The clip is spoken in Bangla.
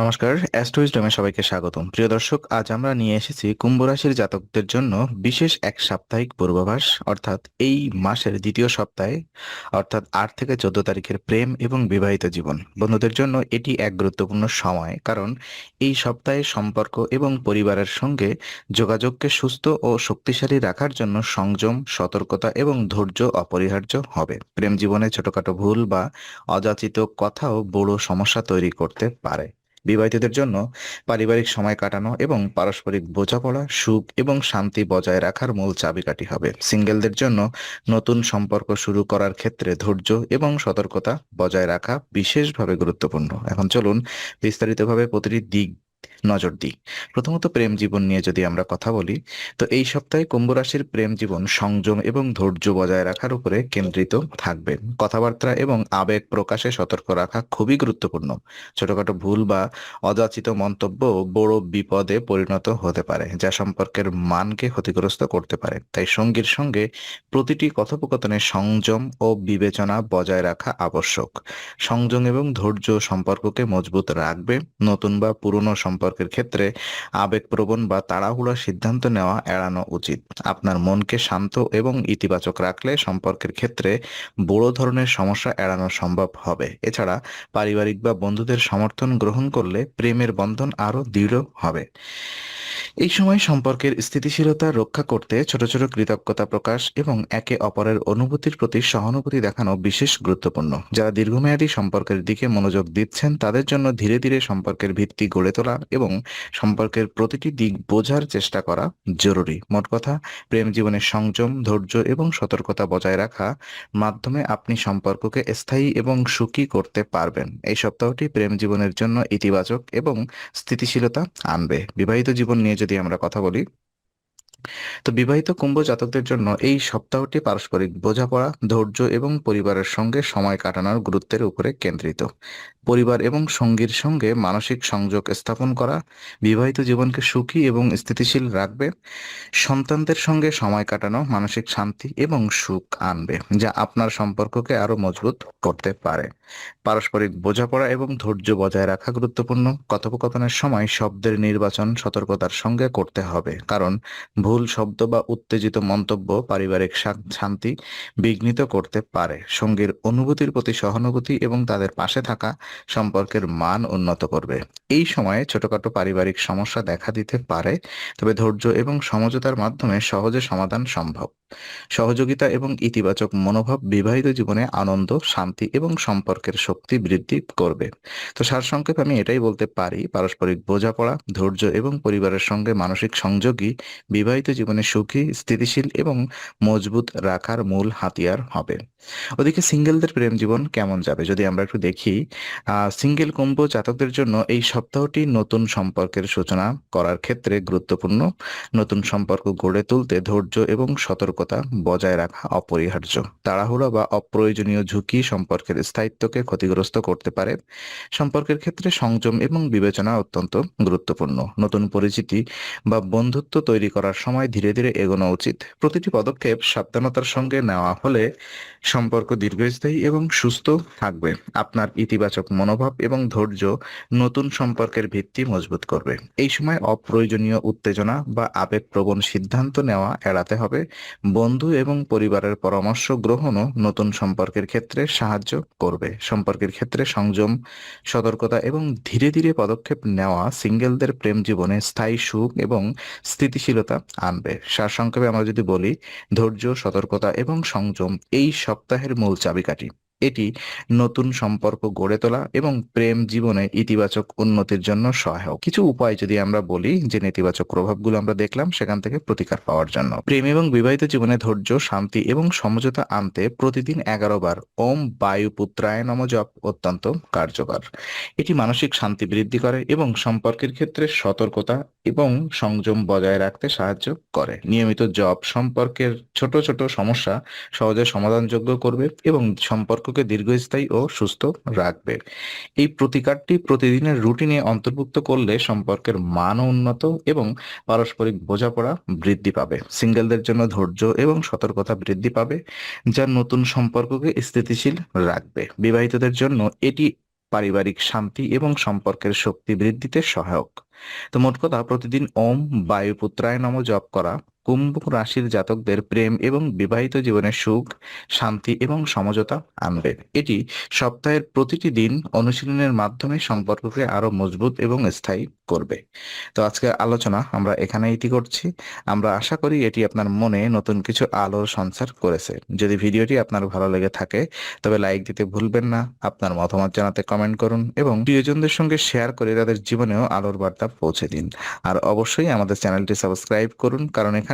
নমস্কার, অ্যাস্ট্রোইজডমে সবাইকে স্বাগতম। প্রিয় দর্শক, আজ আমরা নিয়ে এসেছি কুম্ভ রাশির জাতকদের জন্য বিশেষ এক সাপ্তাহিক পূর্বাভাস, অর্থাৎ এই মাসের দ্বিতীয় সপ্তাহে, অর্থাৎ আট থেকে চোদ্দ তারিখের প্রেম এবং বিবাহিত জীবন। বন্ধুদের জন্য এটি এক গুরুত্বপূর্ণ সময়, কারণ এই সপ্তাহে সম্পর্ক এবং পরিবারের সঙ্গে যোগাযোগকে সুস্থ ও শক্তিশালী রাখার জন্য সংযম, সতর্কতা এবং ধৈর্য অপরিহার্য হবে। প্রেম জীবনে ছোটখাটো ভুল বা অযাচিত কথাও বড় সমস্যা তৈরি করতে পারে। বিবাহিতদের জন্য পারিবারিক সময় কাটানো এবং পারস্পরিক বোঝাপড়া, সুখ এবং শান্তি বজায় রাখার মূল চাবিকাঠি হবে। সিঙ্গেলদের জন্য নতুন সম্পর্ক শুরু করার ক্ষেত্রে ধৈর্য এবং সতর্কতা বজায় রাখা বিশেষভাবে গুরুত্বপূর্ণ। এখন চলুন বিস্তারিতভাবে প্রতিটি দিক নজর দিই। প্রথমত প্রেম জীবন নিয়ে যদি আমরা কথা বলি, তো এই সপ্তাহে কুম্ভ রাশির প্রেম জীবন সংযম এবং ধৈর্য বজায় রাখার উপরে কেন্দ্রিত থাকবে। কথাবার্তা এবং আবেগ প্রকাশে সতর্ক রাখা খুবই গুরুত্বপূর্ণ। ছোটখাটো ভুল বা অযাচিত মন্তব্য বড় বিপদে পরিণত হতে পারে, যা সম্পর্কের মানকে ক্ষতিগ্রস্ত করতে পারে। তাই সঙ্গীর সঙ্গে প্রতিটি কথোপকথনে সংযম ও বিবেচনা বজায় রাখা আবশ্যক। সংযম এবং ধৈর্য সম্পর্ককে মজবুত রাখবে। নতুন বা পুরনো সম্পর্কের ক্ষেত্রে আবেগপ্রবণ বা তাড়াহুড়া সিদ্ধান্ত নেওয়া এড়ানো উচিত। আপনার মনকে শান্ত এবং ইতিবাচক রাখলে সম্পর্কের ক্ষেত্রে বড় ধরনের সমস্যা এড়ানো সম্ভব হবে। এছাড়া পারিবারিক বা বন্ধুদের সমর্থন গ্রহণ করলে প্রেমের বন্ধন আরও দৃঢ় হবে। এই সময় সম্পর্কের স্থিতিশীলতা রক্ষা করতে ছোট ছোট কৃতজ্ঞতা প্রকাশ এবং একে অপরের অনুভূতির প্রতি সহানুভূতি দেখানো বিশেষ গুরুত্বপূর্ণ। যারা দীর্ঘমেয়াদী সম্পর্কের দিকে মনোযোগ দিচ্ছেন, তাদের জন্য ধীরে ধীরে সম্পর্কের ভিত্তি গড়ে তোলা এবং সম্পর্কের প্রতিটি দিক বোঝার চেষ্টা করা জরুরি। মোট কথা, প্রেম জীবনের সংযম, ধৈর্য এবং সতর্কতা বজায় রাখা মাধ্যমে আপনি সম্পর্ককে স্থায়ী এবং সুখী করতে পারবেন। এই সপ্তাহটি প্রেম জীবনের জন্য ইতিবাচক এবং স্থিতিশীলতা আনবে। বিবাহিত জীবন নিয়ে যদি আমরা কথা বলি তো বিবাহিত কুম্ভ জাতকদের জন্য এই সপ্তাহটি পারস্পরিক বোঝাপড়া, ধৈর্য এবং পরিবারের সঙ্গে সময় কাটানোর গুরুত্বের উপরে কেন্দ্রিত। পরিবার এবং সঙ্গীর সঙ্গে মানসিক সংযোগ স্থাপন করা, বিবাহিত জীবনকে সুখী এবং স্থিতিশীল রাখবে, সন্তানদের সঙ্গে সময় কাটানো, মানসিক শান্তি এবং সুখ আনবে, যা আপনার সম্পর্ককে আরও মজবুত করতে পারে। পারস্পরিক বোঝাপড়া এবং ধৈর্য বজায় রাখা গুরুত্বপূর্ণ। কথোপকথনের সময় শব্দের নির্বাচন সতর্কতার সঙ্গে করতে হবে, কারণ ভুল শব্দ বা উত্তেজিত মন্তব্য পারিবারিক শান্তি বিঘ্নিত করতে পারে। সঙ্গীর অনুভূতির প্রতি সহানুভূতি এবং তাদের পাশে থাকা সম্পর্কের মান উন্নত করবে। এই সময়ে ছোটখাটো পারিবারিক সমস্যা দেখা দিতে পারে, তবে ধৈর্য এবং সমঝোতার মাধ্যমে সহজে সমাধান সম্ভব। সহযোগিতা এবং ইতিবাচক মনোভাব বিবাহিত জীবনে আনন্দ, শান্তি এবং সম্পর্কের শক্তি বৃদ্ধি করবে। তো সারসংক্ষেপ আমি এটাই বলতে পারি, পারস্পরিক বোঝাপড়া, ধৈর্য এবং পরিবারের সঙ্গে মানসিক সংযোগই বিবাহিত জীবনে সুখী, স্থিতিশীল এবং মজবুত রাখার মূল হাতিয়ার হবে। ওদিকে সিঙ্গেলদের প্রেম জীবন কেমন যাবে? যদি আমরা একটু দেখি সিঙ্গেল কুম্ভ জাতকদের জন্য এই সপ্তাহটি নতুন সম্পর্কের সূচনা করার ক্ষেত্রে গুরুত্বপূর্ণ। নতুন সম্পর্ক গড়ে তুলতে ধৈর্য এবং সতর্কতা বজায় রাখা অপরিহার্য। তাড়াহুড়া বা অপ্রয়োজনীয় ঝুঁকি সম্পর্কের স্থায়িত্বকে ক্ষতিগ্রস্ত করতে পারে। সম্পর্কের ক্ষেত্রে সংযম এবং বিবেচনা অত্যন্ত গুরুত্বপূর্ণ। নতুন পরিচিতি বা বন্ধুত্ব তৈরি করার সময় ধীরে ধীরে এগোনো উচিত। প্রতিটি পদক্ষেপ সাবধানতার সঙ্গে নেওয়া হলে সম্পর্ক দীর্ঘস্থায়ী এবং সুস্থ থাকবে। আপনার ইতিবাচক মনোভাব এবং ধৈর্য নতুন সম্পর্কের ভিত্তি মজবুত করবে। এই সময় অপ্রয়োজনীয় উত্তেজনা বা আবেগপ্রবণ সিদ্ধান্ত নেওয়া এড়াতে হবে। বন্ধু এবং পরিবারের পরামর্শ গ্রহণও নতুন সম্পর্কের ক্ষেত্রে সাহায্য করবে। সম্পর্কের ক্ষেত্রে সংযম, সতর্কতা এবং ধীরে ধীরে পদক্ষেপ নেওয়া সিঙ্গেলদের প্রেম জীবনে স্থায়ী সুখ এবং স্থিতিশীলতা আনবে। সারসংক্ষেপে আমরা যদি বলি, ধৈর্য, সতর্কতা এবং সংযম এই সপ্তাহের মূল চাবিকাঠি। এটি নতুন সম্পর্ক গড়ে তোলা এবং প্রেম জীবনে ইতিবাচক উন্নতির জন্য সহায়ক। কিছু উপায় যদি আমরা বলি যে নেতিবাচক প্রভাবগুলো আমরা দেখলাম, সেখান থেকে প্রতিকার পাওয়ার জন্য। প্রেম এবং বিবাহিত জীবনে ধৈর্য, শান্তি এবং সমঝোতা আনতে প্রতিদিন এগারো বার ওম বায়ু পুত্রায় নম জপ অত্যন্ত কার্যকর। এটি মানসিক শান্তি বৃদ্ধি করে এবং সম্পর্কের ক্ষেত্রে সতর্কতা এবং সংযম বজায় রাখতে সাহায্য করে। নিয়মিত জব সম্পর্কের ছোট ছোট সমস্যা সহজে সমাধানযোগ্য করবে এবং সম্পর্ক সম্পর্ককে দীর্ঘস্থায়ী ও সুস্থ রাখবে। এই প্রতিকারটি প্রতিদিনের রুটিনে অন্তর্ভুক্ত করলে সম্পর্কের মান উন্নত এবং পারস্পরিক বোঝাপড়া বৃদ্ধি পাবে। সিঙ্গেলদের জন্য ধৈর্য এবং সতর্কতা বৃদ্ধি পাবে, যা নতুন সম্পর্ককে স্থিতিশীল রাখবে। বিবাহিতদের জন্য এটি পারিবারিক শান্তি এবং সম্পর্কের শক্তি বৃদ্ধিতে সহায়ক। তো মোট কথা, প্রতিদিন ওম বায়ুপুত্রায় নম জপ করা কুম্ভ রাশির জাতকদের প্রেম এবং বিবাহিত জীবনের সুখ, শান্তি এবং সমঝোতা আনবে। এটি সপ্তাহের প্রতিটি দিন অনুশীলনের মাধ্যমে সম্পর্ককে আরও মজবুত এবং স্থায়ী করবে। তো আজকের আলোচনা আমরা এখানে ইতি করছি। আমরা আশা করি এটি আপনার মনে নতুন কিছু আলোর সঞ্চার করেছে। যদি ভিডিওটি আপনার ভালো লেগে থাকে, তবে লাইক দিতে ভুলবেন না, আপনার মতামত জানাতে কমেন্ট করুন এবং প্রিয়জনদের সঙ্গে শেয়ার করে তাদের জীবনেও আলোর বার্তা পৌঁছে দিন। আর অবশ্যই আমাদের চ্যানেলটি সাবস্ক্রাইব করুন, কারণ এখানে